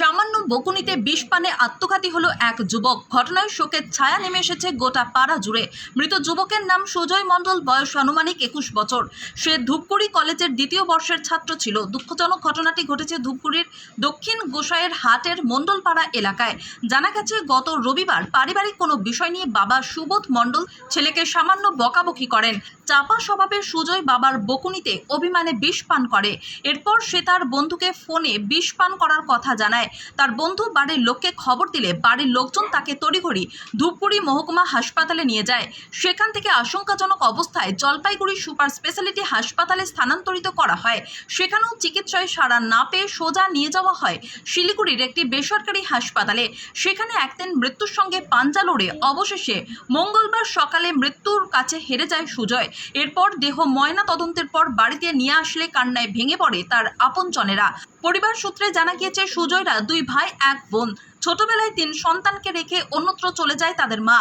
সামান্য বকুনিতে বিষ পানে আত্মঘাতী হলো এক যুবক। ঘটনায় শোকের ছায়া নেমে এসেছে গোটা পাড়া জুড়ে। মৃত যুবকের নাম সুজয় মণ্ডল, বয়স আনুমানিক একুশ বছর। সে ধূপগুড়ি কলেজের দ্বিতীয় বর্ষের ছাত্র ছিল। দুঃখজনক ঘটনাটি ঘটেছে ধূপগুড়ির দক্ষিণ গোসাইয়ের হাটের মণ্ডলপাড়া এলাকায়। জানা গেছে, গত রবিবার পারিবারিক কোনো বিষয় নিয়ে বাবা সুবোধ মণ্ডল ছেলেকে সামান্য বকাবকি করেন। চাপা স্বভাবের সুজয় বাবার বকুনিতে অভিমানে বিষ পান করে। এরপর সে তার বন্ধুকে ফোনে বিষ পান করার কথা জানায়। তার বন্ধু বাড়ির লোককে খবর দিলে বাড়ির লোকজন তাকে তড়িঘড়ি ধূপগুড়ি মহকুমা হাসপাতালে নিয়ে যায়। সেখান থেকে আশঙ্কাজনক অবস্থায় জলপাইগুড়ি সুপার স্পেশালিটি হাসপাতালে স্থানান্তরিত করা হয়। সেখানেও চিকিৎসায় সাড়া না পেয়ে সোজা নিয়ে যাওয়া হয় শিলিগুড়ির একটি বেসরকারি হাসপাতালে। সেখানে একদিন মৃত্যুর সঙ্গে পাঞ্জা লড়ে অবশেষে মঙ্গলবার সকালে মৃত্যুর কাছে হেরে যায় সুজয়। এরপর দেহ ময়না তদন্তের পর বাড়িতে নিয়ে আসলে কান্নায় ভেঙে পড়ে তার আপনজনেরা। পরিবার সূত্রে জানা গিয়েছে সুজয়রা দুই ভাই এক বোন। ছোটবেলায় তিন সন্তানকে রেখে অন্যত্র চলে যায় তাদের মা।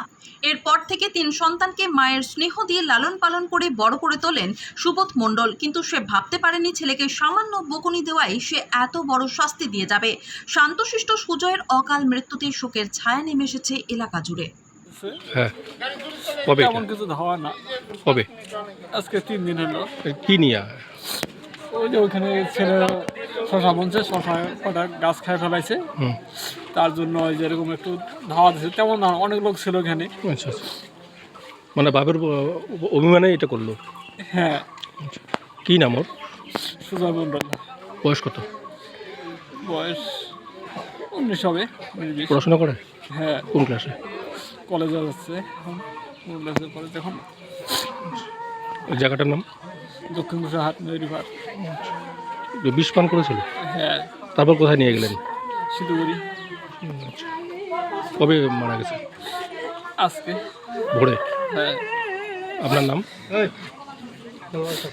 এরপর থেকে তিন সন্তানকে মায়ের স্নেহ দিয়ে লালন পালন করে বড় করে তোলেন সুবোধ মণ্ডল। কিন্তু সে ভাবতে পারেনি ছেলেকে সামান্য বকুনি দেওয়ায় সে এত বড় শাস্তি দিয়ে যাবে। শান্তশিষ্ট সুজয়ের অকাল মৃত্যুতে শোকের ছায়া নেমে এসেছে এলাকা জুড়ে। হ্যাঁ কবে তেমন কিছু ধাওয়া না। কবে? আজকে তিন দিন হলো। কি নিয়ে ওই যে ওইখানে ছেলে শশা বনছে শশা কটা গাছ খেয়ে ফেলাইছে। তার জন্য ওই যে এরকম একটু ধাওয়া দিচ্ছে তেমন না অনেক লোক ছিল এখানে আচ্ছা আচ্ছা। মানে বাপের অভিমানে এটা করল? হ্যাঁ। কি নাম ওর? সুজয় মণ্ডল। বয়স কত? বয়স উনিশ হবে পড়াশোনা করে? হ্যাঁ। কোন ক্লাসে? কলেজে যাচ্ছে এখন কোন ক্লাসে কলেজ এখন। ওই জায়গাটার নাম? দক্ষিণ হাট রিভার যে বিষ পান করেছিল? হ্যাঁ। তারপর কোথায় নিয়ে গেলেন? শিলিগুড়ি কবে মারা গেছে? আজকে। ভোরে? হ্যাঁ। আপনার নাম?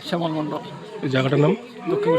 শ্যামল মণ্ডল। এই জায়গাটার নাম? দক্ষিণ